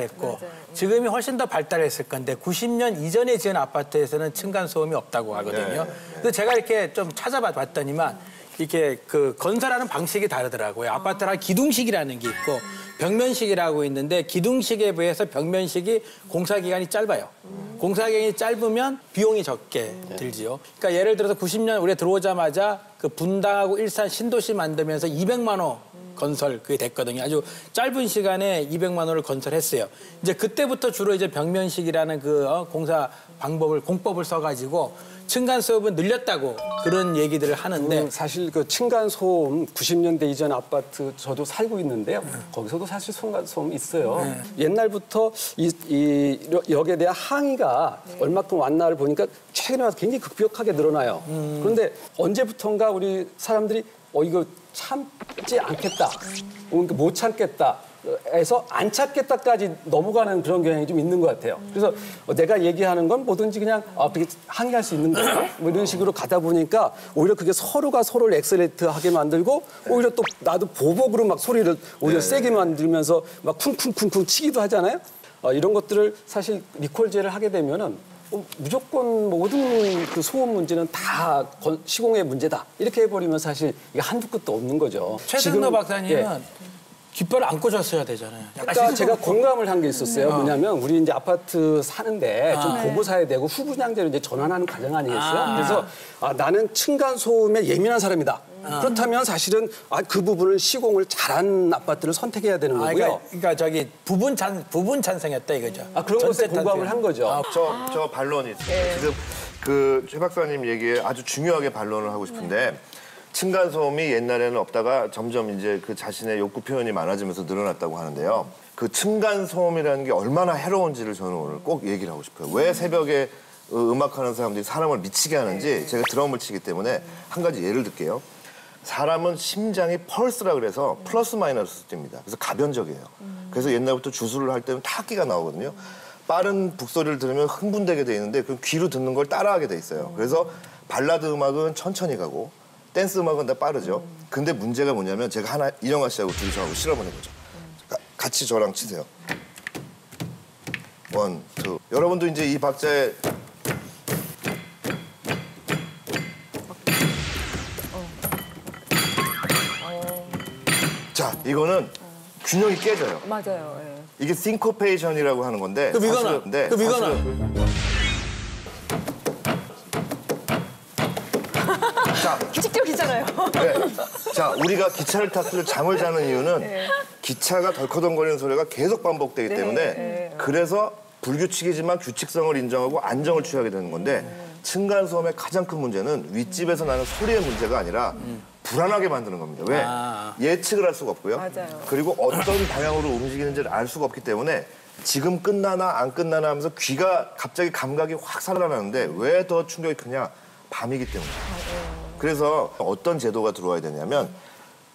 했고 지금이 훨씬 더 발달했을 건데 90년 이전에 지은 아파트에서는 층간 소음이 없다고 하거든요. 그래서 제가 이렇게 좀 찾아봐 봤더니만 이렇게 그 건설하는 방식이 다르더라고요. 아파트랑 기둥식이라는 게 있고 벽면식이라고 있는데 기둥식에 비해서 벽면식이 공사 기간이 짧아요. 공사 기간이 짧으면 비용이 적게 들지요. 그러니까 예를 들어서 90년 우리가 들어오자마자 그 분당하고 일산 신도시 만들면서 200만 호 건설 그게 됐거든요. 아주 짧은 시간에 200만 원을 건설했어요. 이제 그때부터 주로 이제 벽면식이라는 그 어, 공사 방법을 공법을 써가지고 층간 소음은 늘렸다고 그런 얘기들을 하는데 음, 사실 그 층간 소음 90년대 이전 아파트 저도 살고 있는데요. 거기서도 사실 층간 소음 있어요. 옛날부터 이, 이 역에 대한 항의가 얼마큼 왔나를 보니까 최근에 와서 굉장히 급격하게 늘어나요. 그런데 언제부턴가 우리 사람들이 어 이거 참지 않겠다, 그러니까 못 참겠다. 에서 안 찾겠다까지 넘어가는 그런 경향이 좀 있는 것 같아요. 그래서 어, 내가 얘기하는 건 뭐든지 그냥 아, 어떻게 항의할 수 있는 거예요. 뭐 이런 식으로 가다 보니까 오히려 그게 서로가 서로를 엑셀레이트하게 만들고 오히려 또 나도 보복으로 막 소리를 오히려 세게 만들면서 막 쿵쿵쿵쿵 치기도 하잖아요. 어, 이런 것들을 사실 리콜제를 하게 되면은 어, 무조건 모든 그 소음 문제는 다 건- 시공의 문제다 이렇게 해버리면 사실 이게 한두 끝도 없는 거죠. 최승로 박사님은 예. 깃발을 안고 줬어야 되잖아요. 아까 제가 공감을 한 게 있었어요. 뭐냐면 우리 이제 아파트 사는데 좀 보고 사야 되고 후분양제로 이제 전환하는 과정 아니겠어요? 그래서 아, 나는 층간 소음에 예민한 사람이다. 그렇다면 사실은 아, 그 부분을 시공을 잘한 아파트를 선택해야 되는 아, 거고요. 그러니까, 그러니까 저기 부분 찬 부분 찬성했다 이거죠. 아, 그런 것에 공감을. 한 거죠. 아, 저, 저 반론이 있습니다. 지금 그 최 박사님 얘기에 아주 중요하게 반론을 하고 싶은데 층간소음이 옛날에는 없다가 점점 이제 그 자신의 욕구 표현이 많아지면서 늘어났다고 하는데요. 그 층간소음이라는 게 얼마나 해로운지를 저는 오늘 꼭 얘기를 하고 싶어요. 왜 새벽에 어, 음악하는 사람들이 사람을 미치게 하는지 제가 드럼을 치기 때문에 한 가지 예를 들게요. 사람은 심장이 펄스라 그래서 플러스 마이너스 뜁니다. 그래서 가변적이에요. 그래서 옛날부터 주술을 할 때는 타악기가 나오거든요. 빠른 북소리를 들으면 흥분되게 돼 있는데 그 귀로 듣는 걸 따라하게 돼 있어요. 그래서 발라드 음악은 천천히 가고 댄스 음악은 다 빠르죠. 근데 문제가 뭐냐면 제가 하나 이영아 씨하고 둘이 저하고 실험을 해보죠. 가- 같이 저랑 치세요. 원, 투. 여러분도 이제 이 박자에 자, 이거는 균형이 깨져요. 맞아요. 예. 이게 싱코페이션이라고 하는 건데 그럼 이거는? 사실은- 네, 그럼 이거는? 사실 자, 기적이잖아요. 네. 자, 우리가 기차를 탔을 때 잠을 자는 이유는 기차가 덜커덩거리는 소리가 계속 반복되기 때문에 그래서 불규칙이지만 규칙성을 인정하고 안정을 취하게 되는 건데 층간소음의 가장 큰 문제는 윗집에서 나는 소리의 문제가 아니라 불안하게 만드는 겁니다. 왜? 아. 예측을 할 수가 없고요. 맞아요. 그리고 어떤 방향으로 움직이는지를 알 수가 없기 때문에 지금 끝나나 안 끝나나 하면서 귀가 갑자기 감각이 확 살아나는데 왜 더 충격이 크냐? 밤이기 때문에. 그래서 어떤 제도가 들어와야 되냐면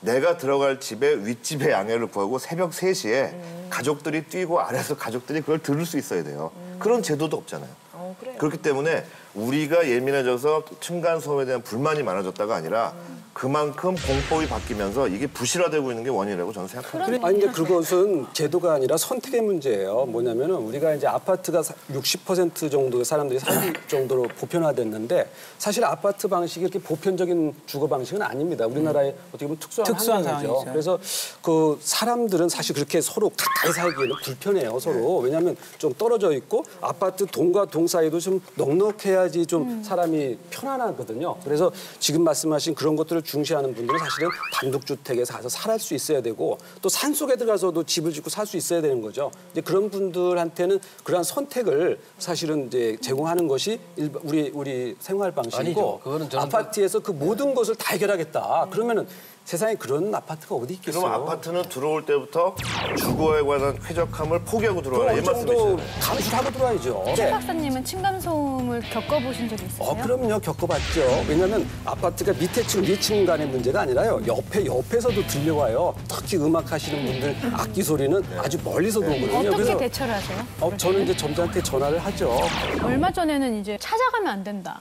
내가 들어갈 집에 윗집의 양해를 구하고 새벽 3시에 가족들이 뛰고 아래서 가족들이 그걸 들을 수 있어야 돼요. 그런 제도도 없잖아요. 어. 그렇기 때문에 우리가 예민해져서 층간소음에 대한 불만이 많아졌다가 아니라 그만큼 공법이 바뀌면서 이게 부실화되고 있는 게 원인이라고 저는 생각합니다. 아니, 근데 그것은 제도가 아니라 선택의 문제예요. 뭐냐면은 우리가 이제 아파트가 사- 60% 정도의 사람들이 살 정도로 보편화됐는데 사실 아파트 방식이 이렇게 보편적인 주거 방식은 아닙니다. 우리나라의 어떻게 보면 특수한, 특수한. 상황이죠. 그래서 그 사람들은 사실 그렇게 서로 가까이 살기에는 불편해요, 서로. 왜냐하면 좀 떨어져 있고 아파트 동과 동 사이도 좀 넉넉해야지 좀 사람이 편안하거든요. 그래서 지금 말씀하신 그런 것들을 중시하는 분들은 사실은 단독주택에 사서 살할 수 있어야 되고 또 산속에 들어가서도 집을 짓고 살 수 있어야 되는 거죠. 이제 그런 분들한테는 그러한 선택을 사실은 이제 제공하는 것이 우리 우리 생활 방식이고 아니죠. 아파트에서 그 모든 것을 다 해결하겠다. 그러면은 세상에 그런 아파트가 어디 있겠어요? 그럼 아파트는 들어올 때부터 주거에 관한 쾌적함을 포기하고 들어와라 이 어느 정도 말씀이시잖아요. 감수하고 들어와야죠. 최 박사님은 층간소음을 겪어보신 적이 있으세요? 어, 그럼요. 겪어봤죠. 왜냐하면 아파트가 밑에 층, 위층 간의 문제가 아니라요. 옆에, 옆에서도 들려와요. 특히 음악 하시는 분들 악기 소리는 아주 멀리서도 오거든요. 어떻게 대처를 하세요? 어, 저는 이제 점주한테 전화를 하죠. 얼마 전에는 이제 찾아가면 안 된다.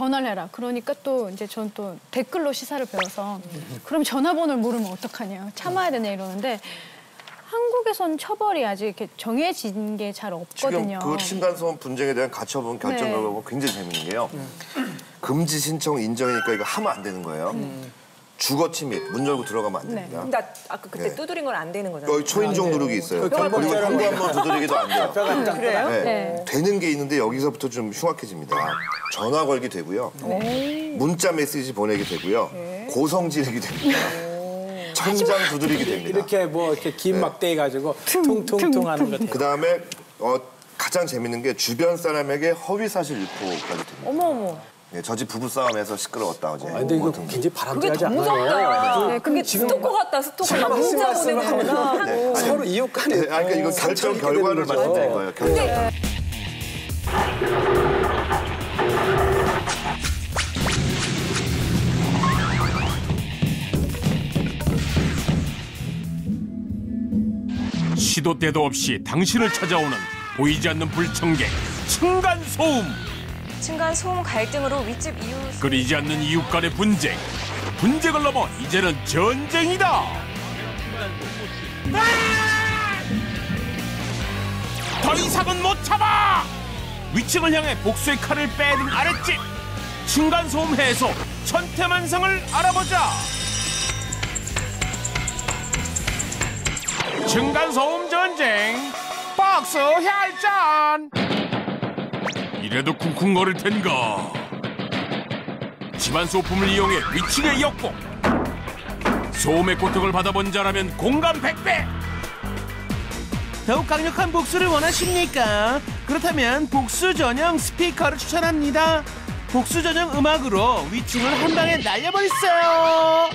전화를 해라. 그러니까 또 이제 전 또 댓글로 시사를 배워서 그럼 전화번호를 모르면 어떡하냐. 참아야 되냐 이러는데 한국에선 처벌이 아직 이렇게 정해진 게 잘 없거든요. 지금 그 층간소음 분쟁에 대한 가처분 결정 네. 결과가 굉장히 재밌는 게요. 금지 신청 인정이니까 이거 하면 안 되는 거예요. 주거 침입 문 열고 들어가면 안 네. 됩니다. 근데 아까 그때 네. 두드린 건 안 되는 거잖아요. 여기 초인종 누르기 있어요. 그 그리고 현구 한번 두드리기도 안 돼요. 그래요? 네. 네. 되는 게 있는데 여기서부터 좀 흉악해집니다. 전화 걸기 되고요. 문자 메시지 보내기 되고요. 고성 지르기 됩니다. 천장 두드리기 됩니다. 이렇게 뭐 이렇게 긴 막대 해가지고 퉁퉁퉁 하는 거. 그 다음에 어, 가장 재밌는 게 주변 사람에게 허위 사실 유포까지 됩니다. 어머 어머. 네, 저집 부부 싸움에서 시끄러웠다 어제. 아, 근데 이거 뭐. 굉장히 그게 바람직하지 더 않아요? 무섭다. 네, 그게 스토커 같다. 스토커 막 문자 보내는 거구나. 네. 서로 이웃 간에 네, 아니, 그러니까 이거 결정 결과를 말씀드린 거예요. 결정. 시도 때도 없이 당신을 찾아오는 보이지 않는 불청객 층간 소음 층간 소음 갈등으로 윗집 이웃 끓이지 않는 이웃 간의 분쟁. 분쟁을 넘어 이제는 전쟁이다! 아! 더 이상은 못 참아! 위층을 향해 복수의 칼을 빼든 아랫집. 층간 소음 해소 천태만상을 알아보자. 층간소음 전쟁 박스 혈전 이래도 쿵쿵거릴 텐가? 집안 소품을 이용해 위층의 역복 소음의 고통을 받아본 자라면 공감 100배. 더욱 강력한 복수를 원하십니까? 그렇다면 복수 전용 스피커를 추천합니다. 복수 전용 음악으로 위층을 한 방에 날려버리세요.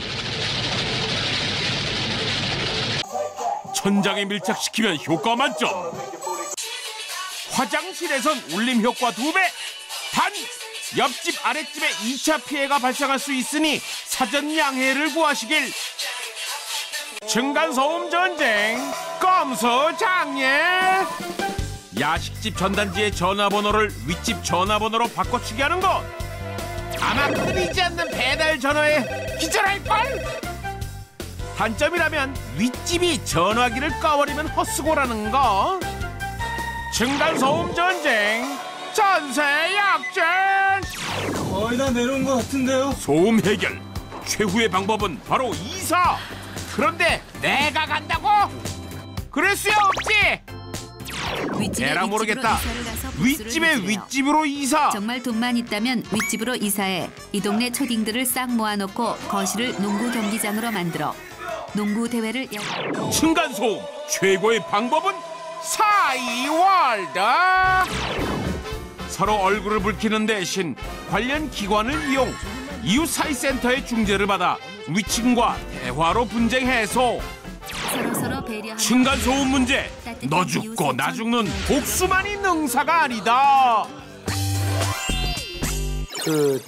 천장에 밀착시키면 효과 만점. 화장실에선 울림 효과 두 배. 단 옆집 아랫집에 2차 피해가 발생할 수 있으니 사전 양해를 구하시길. 층간소음 전쟁 검소장예. 야식집 전단지의 전화번호를 윗집 전화번호로 바꿔치기 하는 것. 아마 끊이지 않는 배달 전화에 기절할걸? 단점이라면 윗집이 전화기를 까버리면 헛수고라는 거. 층간소음 전쟁 전세 역전. 거의 다 내려온 것 같은데요? 소음 해결 최후의 방법은 바로 이사. 그런데 내가 간다고? 그럴 수 없지. 에라 모르겠다. 윗집의 윗집으로 이사. 정말 돈만 있다면 윗집으로 이사해 이 동네 초딩들을 싹 모아놓고 거실을 농구 경기장으로 만들어 농구 대회를 열... 층간소음 최고의 방법은 사이월드 서로 얼굴을 붉히는 대신 관련 기관을 이용 이웃 사이 센터의 중재를 받아 위층과 대화로 분쟁 해소 서로 서로 배려하는 층간 소음 문제 너 죽고 나 죽는 복수만이 능사가 아니다. 그